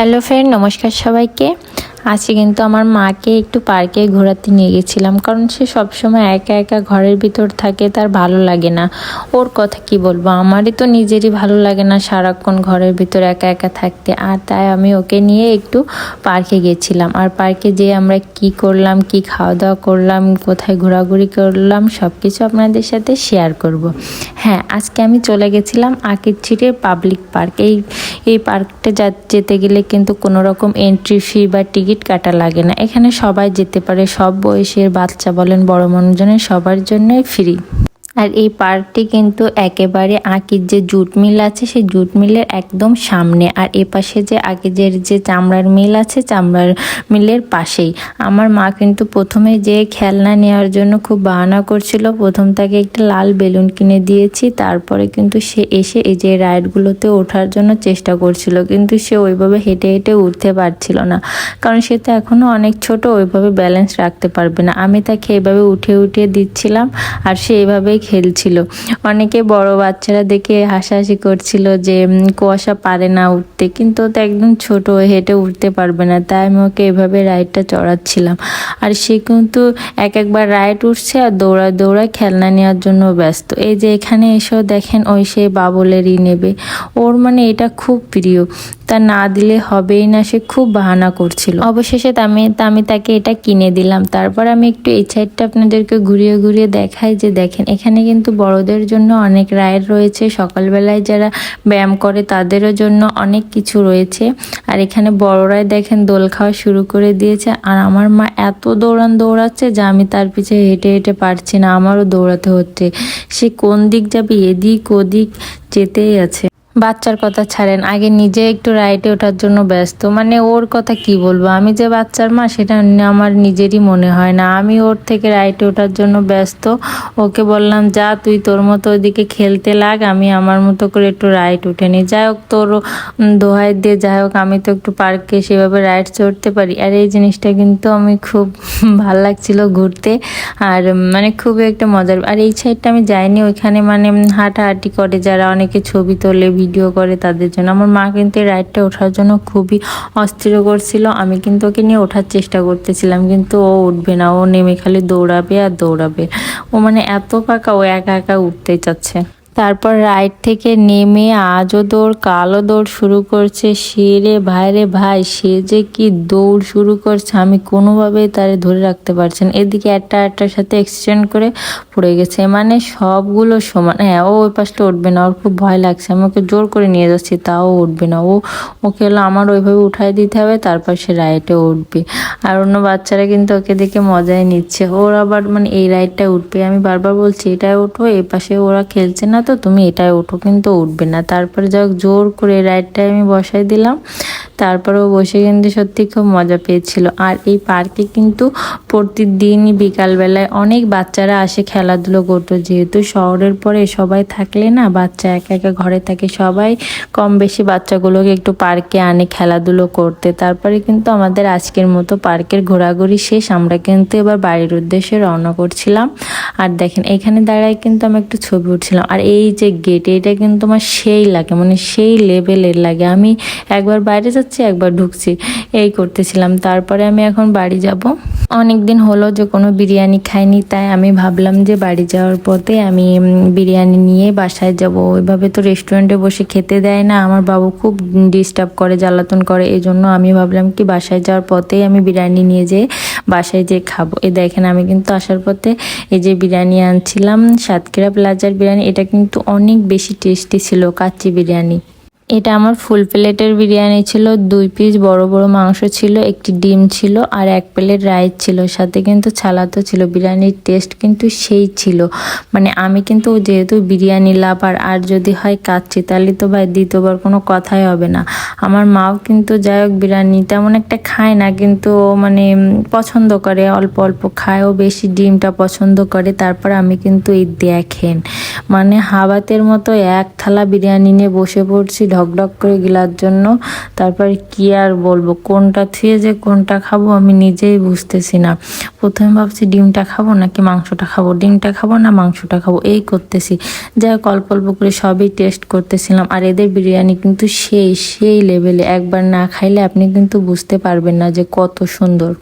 Hello friend নমস্কার সবাইকে। আজকে কিন্তু আমার মাকে একটু পার্কে ঘোরাতে নিয়ে গেছিলাম, কারণ সে সবসময় একা একা ঘরের ভিতর থাকে, তার ভালো লাগে না। ওর কথা কি বলব? আমারই তো নিজেরই ভালো লাগে না সারাক্ষণ ঘরের ভিতর একা একা থাকতে, আর তাই আমি ওকে নিয়ে একটু পার্কে গেছিলাম। আর পার্কে যেয়ে আমরা কি করলাম, কি খাওয়া দাওয়া করলাম, কোথায় ঘোরাঘুরি করলাম সব কিছু আপনাদের সাথে শেয়ার করব। হ্যাঁ আজকে আমি চলে গেছিলাম আকিরছিটের পাবলিক পার্ক এই এই পার্কটা যেতে গেলে কিন্তু কোনো রকম এন্ট্রি ফি বা টিকিট কাটা লাগে না। এখানে সবাই যেতে পারে, সব বয়সের বাচ্চা বলেন, বড় মানুষজনের সবার জন্যই ফ্রি। আর এই পার্কটি কিন্তু একেবারে আঁকির যে জুট মিল আছে, সেই জুট মিলের একদম সামনে। আর এ পাশে যে আকিজের যে চামড়ার মিল আছে, চামড়ার মিলের পাশেই। আমার মা কিন্তু প্রথমে যে খেলনা নেওয়ার জন্য খুব বাহানা করছিল, প্রথম তাকে একটা লাল বেলুন কিনে দিয়েছি, তারপরে কিন্তু সে এসে এই যে রাইডগুলোতে ওঠার জন্য চেষ্টা করছিল, কিন্তু সে ওইভাবে হেঁটে হেঁটে উঠতে পারছিল না। কারণ সে তো এখনও অনেক ছোট, ওইভাবে ব্যালেন্স রাখতে পারবে না। আমি তাকে এভাবে উঠে উঠে দিচ্ছিলাম, আর সে এভাবেই খেলছিল। অনেকে বড় বাচ্চারা দেখে হাসাহাসি করছিল যে কুয়াশা পারে না উঠতে। কিন্তু তো একদম ছোট হেঁটে উঠতে পারবে না। তাই আমি ওকে এভাবে রাইডটা চড়াচ্ছিলাম। আর সে কিন্তু এক একবার রাইড উঠছে আর দৌড়া দৌড়া খেলনা নেওয়ার জন্য ব্যস্ত। এই যে এখানে এসেও দেখেন ওই সে বাবলেরই নেবে। ওর মানে এটা খুব প্রিয়। তা না দিলে হবেই না, সে খুব বাহানা করছিল। অবশেষে আমি আমি তাকে এটা কিনে দিলাম। তারপর আমি একটু এই সাইডটা আপনাদেরকে ঘুরিয়ে ঘুরিয়ে দেখাই যে দেখেন, এখানে কিন্তু বড়দের জন্য অনেক রাইড রয়েছে। সকালবেলায় যারা ব্যায়াম করে তাদেরও জন্য অনেক কিছু রয়েছে। আর এখানে বড়রাই দেখেন দোল খাওয়া শুরু করে দিয়েছে। আর আমার মা এত দৌড়ান দৌড়াচ্ছে যে আমি তার পিছে হেঁটে হেঁটে পারছি না, আমারও দৌড়াতে হচ্ছে। সে কোন দিক যাবে, এদিক ওদিক যেতেই আছে। বাচ্চার কথা ছাড়েন। আগে নিজে একটু রাইটে ওঠার জন্য ব্যস্ত। মানে ওর কথা কি বলব? আমি যে বাচ্চার মা, সেটা আমার নিজেরই মনে হয় না। আমি ওর থেকে রাইটে ওঠার জন্য ব্যস্ত। ওকে বললাম, যা, তুই তোর মতো ওইদিকে খেলতে লাগ। আমি আমার মতো করে একটু রাইড উঠে নিই যাই হোক, তোর দোহাই দিয়ে যাই হোক, আমি তো একটু পার্কে সেভাবে রাইড চড়তে পারি। আর এই জিনিসটা কিন্তু আমি খুব ভালো লাগছিল ঘুরতে। আর মানে খুবই একটা মজার। আর এই সাইডটা আমি যাইনি। ওইখানে মানে হাঁটাহাঁটি করে যারা অনেকে ছবি তোলে ভিডিও করে তাদের জন্য। আমার মা কিন্তু এই রাইডটা ওঠার জন্য খুবই অস্থির করছিল। আমি কিন্তু ওকে নিয়ে ওঠার চেষ্টা করতেছিলাম, কিন্তু ও উঠবে না। ও নেমে খালি দৌড়াবে আর দৌড়াবে। ও মানে এত পাকা ও একা একা উঠতে চাচ্ছে। তারপর রাইড থেকে নেমে আজও দৌড়, কালো দৌড় শুরু করছে। সে রে ভাই রে ভাই, সে যে কি দৌড় শুরু করছে আমি কোনোভাবেই তারে ধরে রাখতে পারছি না। এদিকে একটা একটার সাথে এক্সিডেন্ট করে পড়ে গেছে। মানে সবগুলো সমান। হ্যাঁ ও ওই পাশটা উঠবে না, ওর খুব ভয় লাগছে। আমি ওকে জোর করে নিয়ে যাচ্ছি, তাও উঠবে না। ও, ওকে হলো আমার ওইভাবে উঠাই দিতে হবে, তারপর সে রাইডে উঠবে। আর অন্য বাচ্চারা কিন্তু ওকে দেখে মজাই নিচ্ছে। ওর আবার মানে এই রাইডটা উঠবে। আমি বারবার বলছি এটা ওঠো এই পাশে ওরা খেলছে না তো তুমি এটায় ওঠো কিন্তু উঠবে না। তারপরে যাক জোর করে রাইট টাইমে বসাই দিলাম। তারপরে ও বসে কিন্তু সত্যি খুব মজা পেয়েছিল। আর এই পার্কে কিন্তু প্রতিদিনই বিকালবেলায় অনেক বাচ্চারা আসে খেলাধুলো করতো। যেহেতু শহরের পরে সবাই থাকলে না, বাচ্চা একা একা ঘরে থাকে, সবাই কম বেশি বাচ্চাগুলোকে একটু পার্কে আনে, খেলাধুলো করতে। তারপরে কিন্তু আমাদের আজকের মতো পার্কের ঘোরাঘুরি শেষ। আমরা কিন্তু এবার বাড়ির উদ্দেশ্যে রওনা করছিলাম। আর দেখেন, এখানে দাঁড়ায় কিন্তু আমি একটু ছবি উঠছিলাম। আর এই যে গেট এটা কিন্তু আমার সেই লাগে মানে সেই লেভেলের লাগে। আমি একবার বাইরে যাচ্ছি একবার ঢুকছি। এই করতেছিলাম। তারপরে আমি এখন বাড়ি যাব। অনেক দিন হলো যে কোনো বিরিয়ানি খাইনি, তাই আমি ভাবলাম যে বাড়ি যাওয়ার পথে আমি বিরিয়ানি নিয়ে বাসায় যাব। ওইভাবে তো রেস্টুরেন্টে বসে খেতে দেয় না। আমার বাবু খুব ডিস্টার্ব করে, জ্বালাতন করে। এই জন্য আমি ভাবলাম কি, বাসায় যাওয়ার পথেই আমি বিরিয়ানি নিয়ে যেয়ে বাসায় যেয়ে খাব। এই দেখেন, আমি কিন্তু আসার পথে এই যে বিরিয়ানি আনছিলাম, সাতক্ষীরা প্লাজার বিরিয়ানি, এটা কিন্তু অনেক বেশি টেস্টি ছিল, কাচ্চি বিরিয়ানি। এটা আমার ফুল প্লেটের বিরিয়ানি ছিল, দুই পিস বড় বড় মাংস ছিল, একটি ডিম ছিল আর এক প্লেট রাইস ছিল। সাথে কিন্তু ছালাতো ছিল, বিরিয়ানির টেস্ট কিন্তু সেই ছিল। মানে আমি কিন্তু যেহেতু বিরিয়ানি লাভার আর যদি হয় কাচ্ছি তাহলে তো ভাই দ্বিতীয়বার কোনো কথাই হবে না। আমার মাও কিন্তু যাই হোক বিরিয়ানি তেমন একটা খায় না, কিন্তু মানে পছন্দ করে, অল্প অল্প খায়। ও বেশি ডিমটা পছন্দ করে, তারপর আমি কিন্তু এই দেখেন মানে হাবাতের মতো এক থালা বিরিয়ানি নিয়ে বসে পড়ছি ঢকঢক করে গিলার জন্য। তারপরে কি আর বলব, কোনটা থুয়ে যে কোনটা খাব আমি নিজেই বুঝতেছি না। প্রথমে ভাবছি ডিমটা খাব নাকি মাংসটা খাব, ডিমটা খাব না মাংসটা খাব? এই করতেছি। যাই হোক, অল্প অল্প করে সবই টেস্ট করতেছিলাম, আর এদের বিরিয়ানি কিন্তু সেই সেই লেভেলে একবার না খাইলে আপনি কিন্তু বুঝতে পারবেন না যে কত সুন্দর।